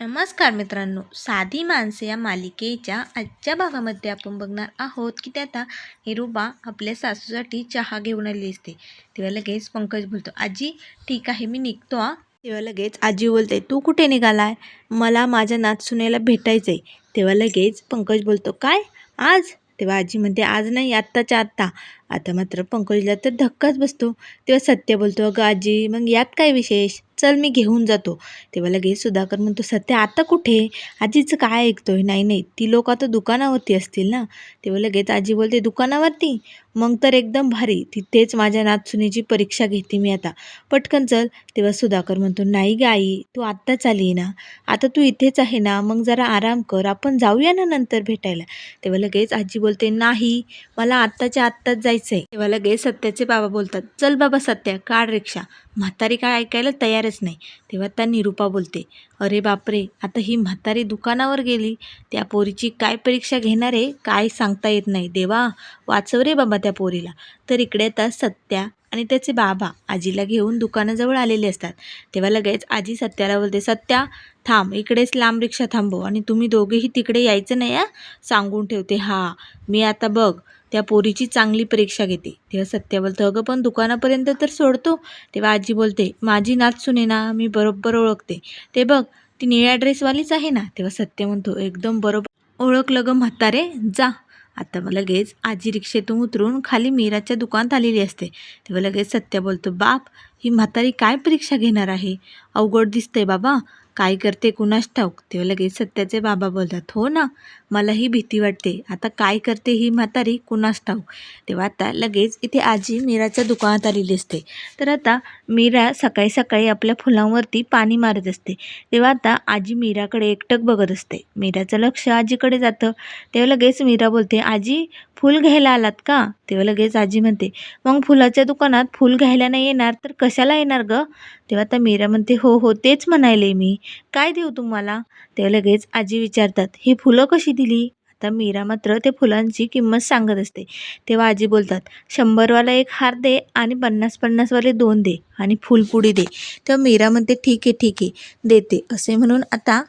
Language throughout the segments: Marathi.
नमस्कार मित्रांनो. साधी माणसे या मालिकेच्या आजच्या भागामध्ये आपण बघणार आहोत की ते आता निरुबा आपल्या सासूसाठी चहा घेऊन आली असते. तेव्हा लगेच पंकज बोलतो आजी ठीक आहे मी निघतो आ तेव्हा लगेच आजी बोलते तू कुठे निघालाय? मला माझ्या नातसुनेला भेटायचं आहे तेव्हा लगेच पंकज बोलतो काय? आज? तेव्हा आजी म्हणते आज नाही आत्ताच्या आत्ता. आता मात्र पंकजला तर धक्काच बसतो. तेव्हा सत्य बोलतो अगं आजी मग यात काय विशेष? चल मी घेऊन जातो. तेव्हा लगेच सुधाकर म्हणतो सत्य आता कुठे? आजीचं काय ऐकतोय? नाही नाही ती लोक आता दुकानावरती असतील ना. तेव्हा लगेच आजी बोलते दुकानावरती? मग तर एकदम भारी. तिथेच माझ्या नातसुनीची परीक्षा घेते मी आता. पटकन चल. तेव्हा सुधाकर म्हणतो नाही ग आई तू आत्ताच आली ना. आता तू इथेच आहे ना. मग जरा आराम कर. आपण जाऊया ना नंतर भेटायला. तेव्हा लगेच आजी बोलते नाही मला आत्ताच्या आत्ताच जायचं जायचंय तेव्हा लगेच सत्याचे बाबा बोलतात चल बाबा सत्या काढ रिक्षा. म्हातारी काय ऐकायला तयारच नाही. तेव्हा त्या निरुपा बोलते अरे बापरे आता ही म्हातारी दुकानावर गेली. त्या पोरीची काय परीक्षा घेणार आहे काय सांगता येत नाही. देवा वाचव रे बाबा त्या पोरीला. तर इकडे आता सत्या आणि त्याचे बाबा आजीला घेऊन दुकानाजवळ आलेले असतात. तेव्हा लगेच आजी सत्याला बोलते सत्या थांब इकडेच लांब रिक्षा थांबव आणि तुम्ही दोघेही तिकडे यायचं नाही या सांगून ठेवते हा मी आता बघ त्या पोरीची चांगली परीक्षा घेते. तेव्हा सत्या बोलतो अगं पण दुकानापर्यंत तर सोडतो. तेव्हा आजी बोलते माझी नाच सुने ना मी बरोबर ओळखते. ते बघ ती निळ्या ड्रेसवालीच आहे ना? तेव्हा सत्य म्हणतो एकदम बरोबर ओळखलं ग म्हातारे जा. आता मग लगेच आजी रिक्षेतून उतरून खाली मीराच्या दुकानात आलेली असते. तेव्हा लगेच सत्य बोलतो बाप ही म्हातारी काय परीक्षा घेणार आहे? अवघड दिसतंय बाबा. काय करते कुणास ठाऊक तेव्हा लगेच सत्याचे बाबा बोलतात हो ना मलाही भीती वाटते. आता काय करते ही म्हातारी कुणास ठाऊक? तेव्हा आता लगेच इथे आजी मीराच्या दुकानात आलेली असते. तर आता मीरा सकाळी सकाळी आपल्या फुलांवरती पाणी मारत असते. तेव्हा आता आजी मीराकडे एकटक बघत असते. मीराचं लक्ष आजीकडे जातं. तेव्हा लगेच मीरा बोलते आजी फूल घ्यायला आलात का? तेव्हा लगेच आजी म्हणते मग फुलाच्या दुकानात फूल घ्यायला नाही येणार तर कशाला येणार गं? तेव्हा आता मीरा म्हणते हो हो तेच म्हणायले मी. काय देऊ तुम्हाला? तेव्हा लगेच आजी विचारतात ही फुलं कशी दिली? आता मीरा मात्र ते फुलांची किंमत सांगत असते. तेव्हा आजी बोलतात शंभरवाला एक हार दे आणि पन्नास पन्नासवाले दोन दे आणि फुलपुडी दे. तेव्हा मीरा म्हणते ठीक आहे ठीक आहे देते. असे म्हणून आता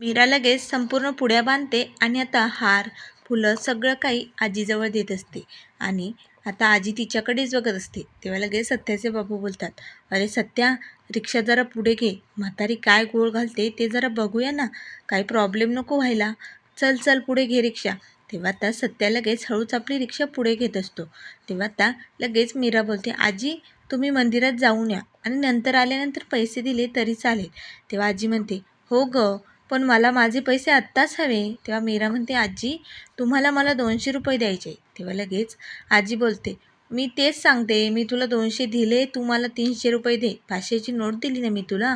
मीरा लगेच संपूर्ण पुड्या बांधते आणि आता हार फुलं सगळं काही आजीजवळ देत असते. आणि आता आजी तिच्याकडेच बघत असते. तेव्हा लगेच सत्याचे बाबू बोलतात अरे सत्या रिक्षा जरा पुढे घे. म्हातारी काय गोळ घालते ते जरा बघूया ना. काही प्रॉब्लेम नको व्हायला. चल चल पुढे घे रिक्षा. तेव्हा आता सत्या लगेच हळूच आपली रिक्षा पुढे घेत असतो. तेव्हा आता लगेच मीरा बोलते आजी तुम्ही मंदिरात जाऊन या. आणि नंतर आल्यानंतर पैसे दिले तरी चालेल. तेव्हा आजी म्हणते हो ग. पण मला माझे पैसे आत्ताच हवे. तेव्हा मीरा म्हणते आजी तुम्हाला मला दोनशे रुपये द्यायचे तेव्हा लगेच आजी बोलते मी तेच सांगते मी तुला दोनशे दिले तू मला तीनशे रुपये दे. पाचशेची नोट दिली ना मी तुला.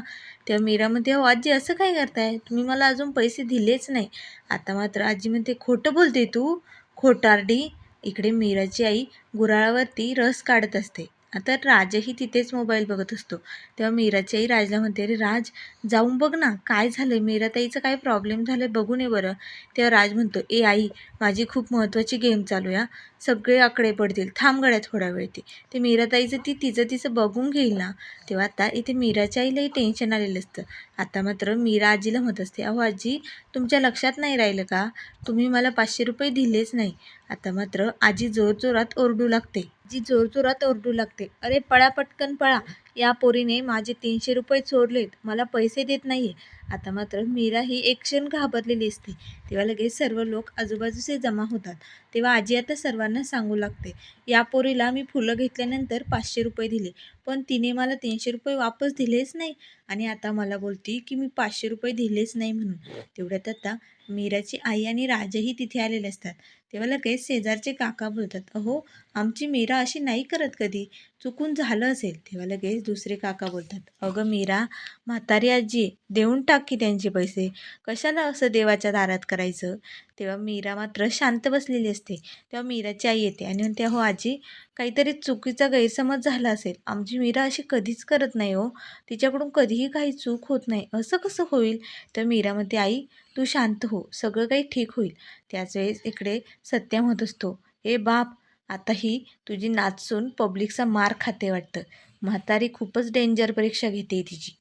तेव्हा मीरा म्हणते हो आजी असं काय करताय? तुम्ही मला अजून पैसे दिलेच नाही. आता मात्र आजी म्हणते खोटं बोलते तू खोटारडी. इकडे मीराची आई गुराळावरती रस काढत असते. आता राजही तिथेच मोबाईल बघत असतो. तेव्हा मीराच्याही राजला म्हणते अरे राज जाऊन बघ ना काय झालं मीराताईचं काय प्रॉब्लेम झालं बघून ये बरं. तेव्हा राज म्हणतो ए आई माझी खूप महत्त्वाची गेम चालू आहे सगळे आकडे पडतील. थांब गड्या थोडा वेळ ते. ते मीराताईचं ती तिचं तिचं बघून घेईल ना. तेव्हा आता इथे मीराच्या आईलाही टेन्शन आलेलं असतं. आता मात्र मीरा आजीला म्हणत असते अहो आजी तुमच्या लक्षात नाही राहिलं का? तुम्ही मला पाचशे रुपये दिलेच नाही. आता मात्र आजी जोरजोरात ओरडू लागते. जी जोरजोरात ओरडू लागते. अरे पळा पटकन पळा. या पोरीने माझे तीनशे रुपये चोरलेत. मला पैसे देत नाही आहे आता मात्र मीरा ही एक क्षण घाबरलेली असते. तेव्हा लगेच सर्व लोक आजूबाजूचे जमा होतात. तेव्हा आजी आता सर्वांना सांगू लागते या पोरीला मी फुलं घेतल्यानंतर पाचशे रुपये दिले पण तिने मला तीनशे रुपये वापस दिलेच नाही आणि आता मला बोलती की मी पाचशे रुपये दिलेच नाही म्हणून. तेवढ्यात आता मीराची आई आणि राजाही तिथे आलेले असतात. तेव्हा लगेच शेजारचे काका बोलतात अहो आमची मीरा अशी नाही करत कधी. चुकून झालं असेल. तेव्हा लगेच दुसरे काका बोलतात अगं मीरा म्हातारी आजी देऊन टाक की त्यांचे पैसे? कशाला असं देवाच्या दारात करायचं? तेव्हा मीरा मात्र शांत बसलेली असते. तेव्हा मीराची आई येते आणि म्हणते हो आजी काहीतरी चुकीचा गैरसमज झाला असेल. आमची मीरा अशी कधीच करत नाही हो. तिच्याकडून कधीही काही चूक होत नाही. असं कसं होईल? तर मीरा म्हणते आई तू शांत हो. सगळं काही ठीक होईल. त्याच वेळेस इकडे सत्य म्हणत असतो ए बाप आता ही तुझी नाचून पब्लिकचा मार खाते वाटतं. म्हातारी खूपच डेंजर परीक्षा घेते तिची.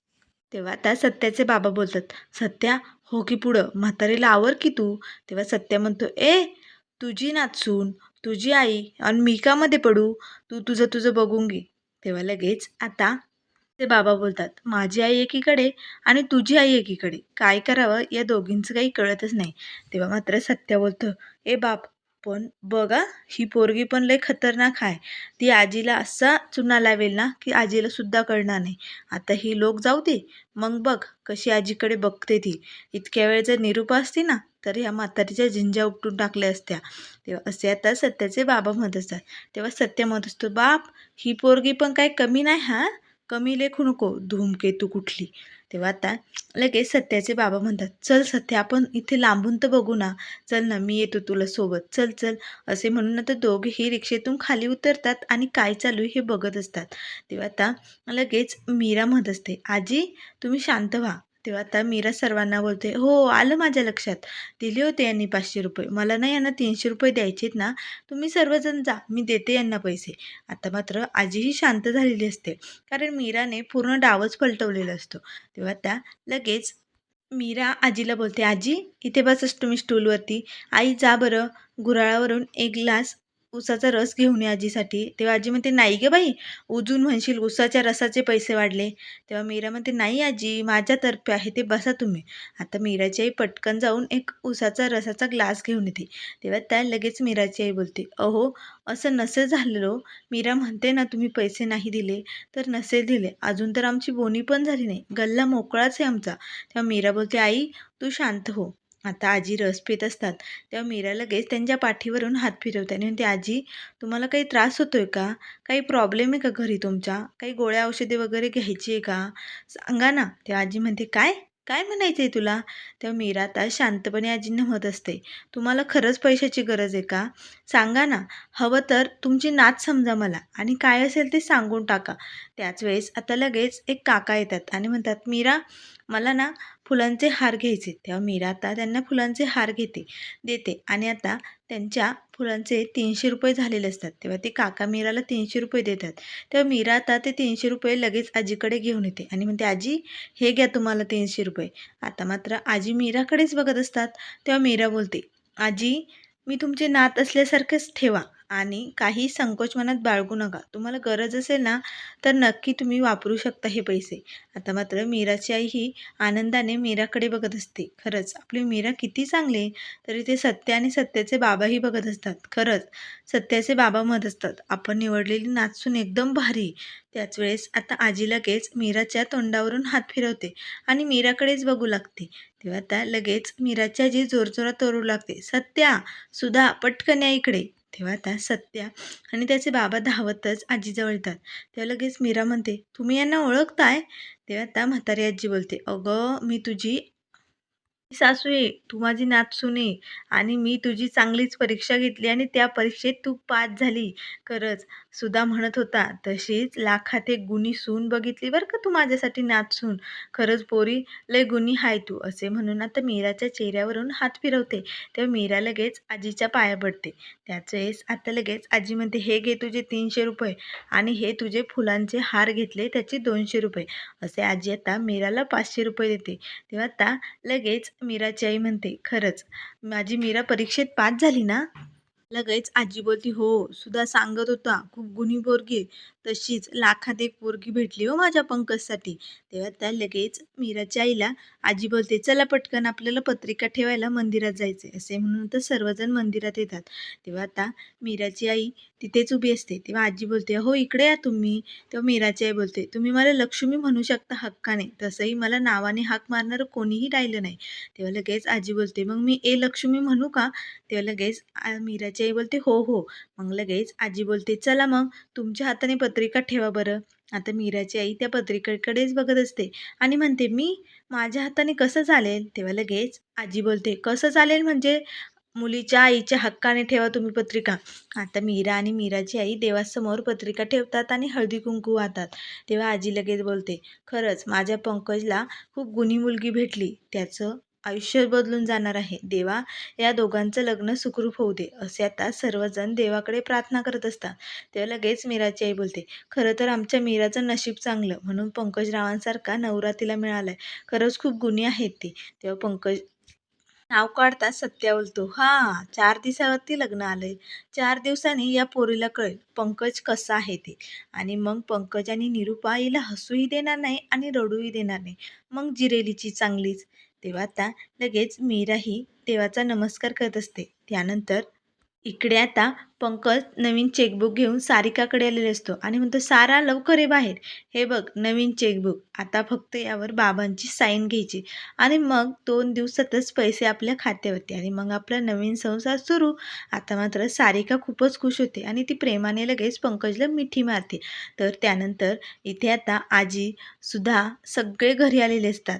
तेव्हा त्या सत्याचे बाबा बोलतात सत्या हो की पुढं. म्हातारीला आवर की तू? तेव्हा सत्या म्हणतो ए तुझी नाचून तुझी आई आणि मी का मध्ये पडू? तू तुझं तुझं बघून घे. तेव्हा लगेच आता ते बाबा बोलतात माझी आई एकीकडे आणि तुझी आई एकीकडे. काय करावं या दोघींचं काही कळतच नाही. तेव्हा मात्र सत्या बोलतं ए बाप पण बघा ही पोरगी पण लई खतरनाक आहे. ती आजीला असा चुना लावेल ना की आजीला सुद्धा कळणार नाही. आता ही लोक जाऊ दे. मग बघ कशी आजीकडे बघते ती. इतक्या वेळ जर निरूपा असती ना तर ह्या म्हातारीच्या झिंजा उपटून टाकल्या असत्या. तेव्हा असे आता सत्याचे बाबा म्हणत असतात. तेव्हा सत्य म्हणत असतो बाप ही पोरगी पण काय कमी नाही हा? कमी लेखू नको. धूमकेतू कुठली? तेव्हा आता लगेच सत्याचे बाबा म्हणतात चल सत्या आपण इथे लांबून तर बघू ना. चल ना मी येतो तुला सोबत. चल चल. असे म्हणून आता दोघेही रिक्षेतून खाली उतरतात आणि काय चालू आहे हे बघत असतात. तेव्हा आता लगेच मीरा म्हणत असते आजी तुम्ही शांत व्हा. तेव्हा आता मीरा सर्वांना बोलते हो आलं माझ्या लक्षात. दिले होते यांनी पाचशे रुपये. मला ना यांना तीनशे रुपये द्यायचेत ना तुम्ही सर्वजण जा. मी देते यांना पैसे. आता मात्र आजीही शांत झालेली असते कारण मीराने पूर्ण डावच पलटवलेला असतो. तेव्हा त्या लगेच मीरा आजीला बोलते आजी इथे बसच तुम्ही स्टूलवरती. आई जा बरं. गुराळावरून एक ग्लास उसाचा रस घेऊन ये आजीसाठी. तेव्हा आजी म्हणते नाही गे बाई. उजून म्हणशील उसाच्या रसाचे पैसे वाढले. तेव्हा मीरा म्हणते नाही आजी माझ्यातर्फे आहे ते बसा तुम्ही. आता मीराची आई पटकन जाऊन एक उसाचा रसाचा ग्लास घेऊन येते. तेव्हा त्या लगेच मीराची आई बोलते अहो असं नसेल झालेलो मीरा म्हणते ना तुम्ही पैसे नाही दिले तर नसेल दिले. अजून तर आमची बोनी पण झाली नाही. गल्ला मोकळाच आहे आमचा. तेव्हा मीरा बोलते आई तू शांत हो. आता आजी रस पित असतात. तेव्हा मीरा लगेच त्यांच्या पाठीवरून हात फिरवते आणि म्हणते आजी तुम्हाला काही त्रास होतो आहे का? काही प्रॉब्लेम आहे का घरी तुमच्या? काही गोळ्या औषधे वगैरे घ्यायची आहे का? सांगा ना. तेव्हा आजी म्हणते काय? काय म्हणायचं आहे तुला? तेव्हा मीरा आता शांतपणे आजींना म्हणत असते तुम्हाला खरंच पैशाची गरज आहे का? सांगा ना हवं तर तुमची नाच समजा मला आणि काय असेल ते सांगून टाका. त्याच वेळेस आता लगेच एक काका येतात आणि म्हणतात मीरा मला ना फुलांचे हार घ्यायचे. तेव्हा मीरा आता त्यांना फुलांचे हार घेते देते. आणि आता त्यांच्या फुलांचे तीनशे रुपये झालेले असतात. तेव्हा ते काका मीराला तीनशे रुपये देतात. तेव्हा मीरा आता ते तीनशे रुपये लगेच आजीकडे घेऊन येते आणि म्हणते आजी हे घ्या तुम्हाला तीनशे रुपये. आता मात्र आजी मीराकडेच बघत असतात. तेव्हा मीरा बोलते आजी मी तुमचे नात असल्यासारखेच ठेवा. आणि काही संकोच मनात बाळगू नका. तुम्हाला गरज असेल ना तर नक्की तुम्ही वापरू शकता हे पैसे. आता मात्र मीराची आई ही आनंदाने मीराकडे बघत असते. खरंच आपली मीरा किती चांगली तरी ते सत्य आणि सत्याचे बाबाही बघत असतात. खरंच सत्याचे बाबा म्हणत असतात आपण निवडलेली नाचून एकदम भारी त्याच वेळेस आता आजी लगेच मीराच्या तोंडावरून हात फिरवते आणि मीराकडेच बघू लागते. तेव्हा त्या लगेच मीराची आजी जोरजोरात ओरडू लागते सत्या सुधा पटकन या इकडे. तेव्हा आता सत्या आणि त्याचे बाबा धावतच आजीजवळ येतात. तेव्हा लगेच मीरा म्हणते तुम्ही यांना ओळखताय? तेव्हा आता म्हातारी आजी बोलते अगं मी तुझी सासू तू माझी नातसून आहे आणि मी तुझी चांगलीच परीक्षा घेतली आणि त्या परीक्षेत तू पास झाली. खरंच सुद्धा म्हणत होता तशीच लाखात एक गुणी सून बघितली बरं का तू माझ्यासाठी नाचून खरंच पोरी लय गुणी हाय तू असे म्हणून आता मीराच्या चेहऱ्यावरून हात फिरवते. तेव्हा मीरा लगेच आजीच्या पाया पडते. त्याच वेळेस आता लगेच आजी म्हणते हे घे तुझे तीनशे रुपये आणि हे तुझे फुलांचे हार घेतले त्याचे दोनशे रुपये. असे आजी आता मीराला पाचशे रुपये देते. तेव्हा आता लगेच मीराची आई म्हणते खरंच माझी मीरा परीक्षेत पास झाली ना? लगेच आजी बोलती हो सुद्धा सांगत होता खूप गुणी पोरगी तशीच लाखात एक पोरगी भेटली हो माझ्या पंकजसाठी. तेव्हा त्या लगेच मीराच्या आईला आजी बोलते चला पटकन आपल्याला पत्रिका ठेवायला मंदिरात जायचे असे म्हणून तर सर्वजण मंदिरात येतात. तेव्हा आता मीराची आई तिथेच उभी असते. तेव्हा आजी बोलते हो इकडे या तुम्ही. तेव्हा मीराची आई बोलते तुम्ही मला लक्ष्मी म्हणू शकता हक्काने. तसंही मला नावाने हाक मारणारं कोणीही राहिलं नाही. तेव्हा लगेच आजी बोलते मग मी ए लक्ष्मी म्हणू का? तेव्हा लगेच मीराची मीराची आई बोलते हो हो. मग लगेच आजी बोलते चला मग तुमच्या हाताने पत्रिका ठेवा बरं. आता मीराची आई त्या पत्रिकेकडेच बघत असते आणि म्हणते मी माझ्या हाताने कसं चालेल? तेव्हा लगेच आजी बोलते कसं चालेल म्हणजे मुलीच्या आईच्या हक्काने ठेवा तुम्ही पत्रिका. आता मीरा आणि मीराची आई देवासमोर पत्रिका ठेवतात आणि हळदी कुंकू वाहतात. तेव्हा आजी लगेच बोलते खरंच माझ्या पंकजला खूप गुणी मुलगी भेटली. त्याचं आयुष्य बदलून जाणार आहे. देवा या दोघांचं लग्न सुखरूप होऊ दे असे आता सर्वजण देवाकडे प्रार्थना करत असतात. तेव्हा लगेच मीराची आई बोलते खरं तर आमच्या मीराचं नशीब चांगलं म्हणून पंकजरावांसारखा नवरा तिला मिळालाय. खरंच खूप गुन्हे आहेत ते. तेव्हा पंकज नाव काढता सत्या बोलतो हा चार दिवसावरती लग्न आलंय. चार दिवसांनी या पोरीला कळेल पंकज कसा आहे ते. आणि मग पंकज आणि निरुपा हिला हसूही देणार नाही आणि रडूही देणार नाही. मग जिरेलीची चांगलीच. तेव्हा आता लगेच मीराही देवाचा नमस्कार करत असते. त्यानंतर इकडे आता पंकज नवीन चेकबुक घेऊन सारिकाकडे आलेले असतो आणि म्हणतो सारा लवकर आहे बाहेर. हे बघ नवीन चेकबुक आता फक्त यावर बाबांची साईन घ्यायची. आणि मग दोन दिवसातच पैसे आपल्या खात्यावरती आणि मग आपला नवीन संसार सुरू. आता मात्र सारिका खूपच खुश होते आणि ती प्रेमाने लगेच पंकजला मिठी मारते. तर त्यानंतर इथे आता आजी सुद्धा सगळे घरी आलेले असतात.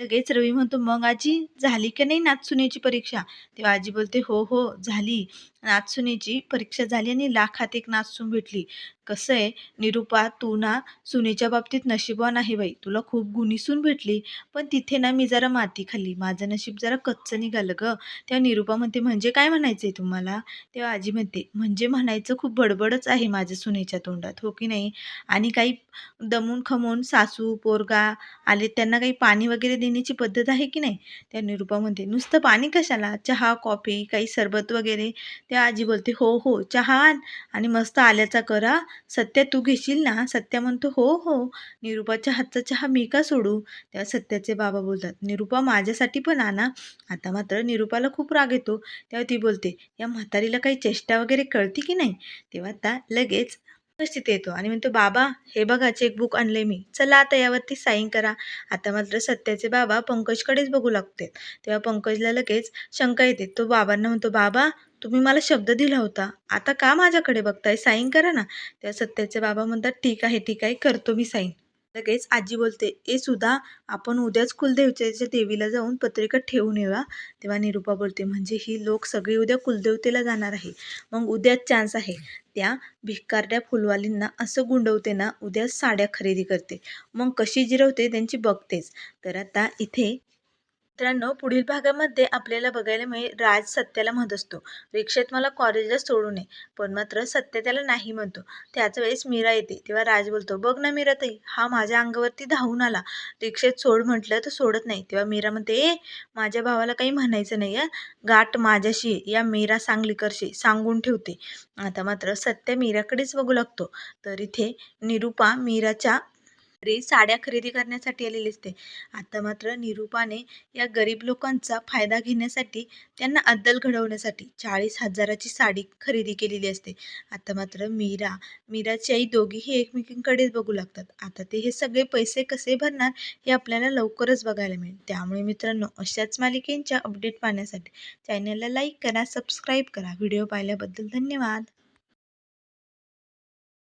लगेच रवी म्हणतो मग आजी झाली की नाही नाचसुनेची परीक्षा? तेव्हा आजी बोलते हो हो झाली. नाचसुनेची परीक्षा झाली आणि लाखात एक नाचसून भेटली. कसं आहे निरुपा तू ना सुनेच्या बाबतीत नशिबवान आहे बाई. तुला खूप गुणी सून भेटली. पण तिथे ना मी जरा माती खाल्ली. माझं नशीब जरा कच्चं निघालं गं. तेव्हा निरुपा म्हणते म्हणजे काय म्हणायचं आहे तुम्हाला? तेव्हा आजी म्हणते म्हणजे म्हणायचं खूप बडबडच आहे माझ्या सुनेच्या तोंडात. हो की नाही? आणि काही दमून खमून सासू पोरगा आले त्यांना काही पाणी वगैरे देण्याची पद्धत आहे की नाही? त्या निरुपा म्हणते नुसतं पाणी कशाला? चहा कॉफी काही सरबत वगैरे? त्या आजी बोलते हो हो चहा आणि मस्त आल्याचा करा. सत्या तू घेशील ना? सत्या म्हणतो हो हो निरुपाच्या हातचा चहा मी का सोडू? तेव्हा सत्याचे बाबा बोलतात निरुपा माझ्यासाठी पण आणा. आता मात्र निरुपाला खूप राग येतो. तेव्हा ती बोलते या म्हातारीला काही चेष्टा वगैरे कळती की नाही? तेव्हा आता लगेच तिथे येतो आणि म्हणतो बाबा हे बघा चेकबुक आणले मी. चला आता यावरती साईन करा. आता मात्र सत्याचे बाबा पंकजकडेच बघू लागते तेव्हा पंकजला लगेच शंका येते. तो बाबांना म्हणतो बाबा तुम्ही मला शब्द दिला होता. आता का माझ्याकडे बघताय? साईन करा ना. त्या सत्याचे बाबा म्हणतात ठीक आहे ठीक आहे करतो मी साईन. लगेच आजी बोलते ए सुद्धा आपण उद्याच कुलदेवतेच्या देवीला जाऊन पत्रिका ठेवून येऊया. तेव्हा निरुपा बोलते म्हणजे ही लोक सगळी उद्या कुलदेवतेला जाणार आहे. मग उद्याच चान्स आहे. त्या भिकारड्या फुलवालींना असं गुंडवते ना उद्या साड्या खरेदी करते. मग कशी जिरवते त्यांची बघतेच. तर आता इथे मित्रांनो पुढील भागामध्ये आपल्याला बघायला मिळेल राज सत्याला म्हणत असतो रिक्षेत मला कॉलेजला सोडू नये. पण मात्र सत्य त्याला नाही म्हणतो. त्याच वेळेस मीरा येते तेव्हा राज बोलतो बघ ना मीरा ताई हा माझ्या अंगावरती धावून आला. रिक्षेत सोड म्हटलं तर सोडत नाही. तेव्हा मीरा म्हणते ए माझ्या भावाला काही म्हणायचं नाही आहे गाठ माझ्याशी या मीरा सांगली करशी सांगून ठेवते. आता मात्र सत्य मीराकडेच बघू लागतो. तर इथे निरुपा मीराच्या घरी साड्या खरेदी करण्यासाठी आलेली असते. आता मात्र निरुपाने या गरीब लोकांचा फायदा घेण्यासाठी त्यांना अद्दल घडवण्यासाठी चाळीस हजाराची साडी खरेदी केलेली असते. आता मात्र मीरा मीराची आई दोघीही एकमेकींकडेच बघू लागतात. आता ते हे सगळे पैसे कसे भरणार हे आपल्याला लवकरच बघायला मिळेल. त्यामुळे मित्रांनो अशाच मालिकेंच्या अपडेट पाहण्यासाठी चॅनलला लाईक करा सबस्क्राईब करा. व्हिडिओ पाहिल्याबद्दल धन्यवाद.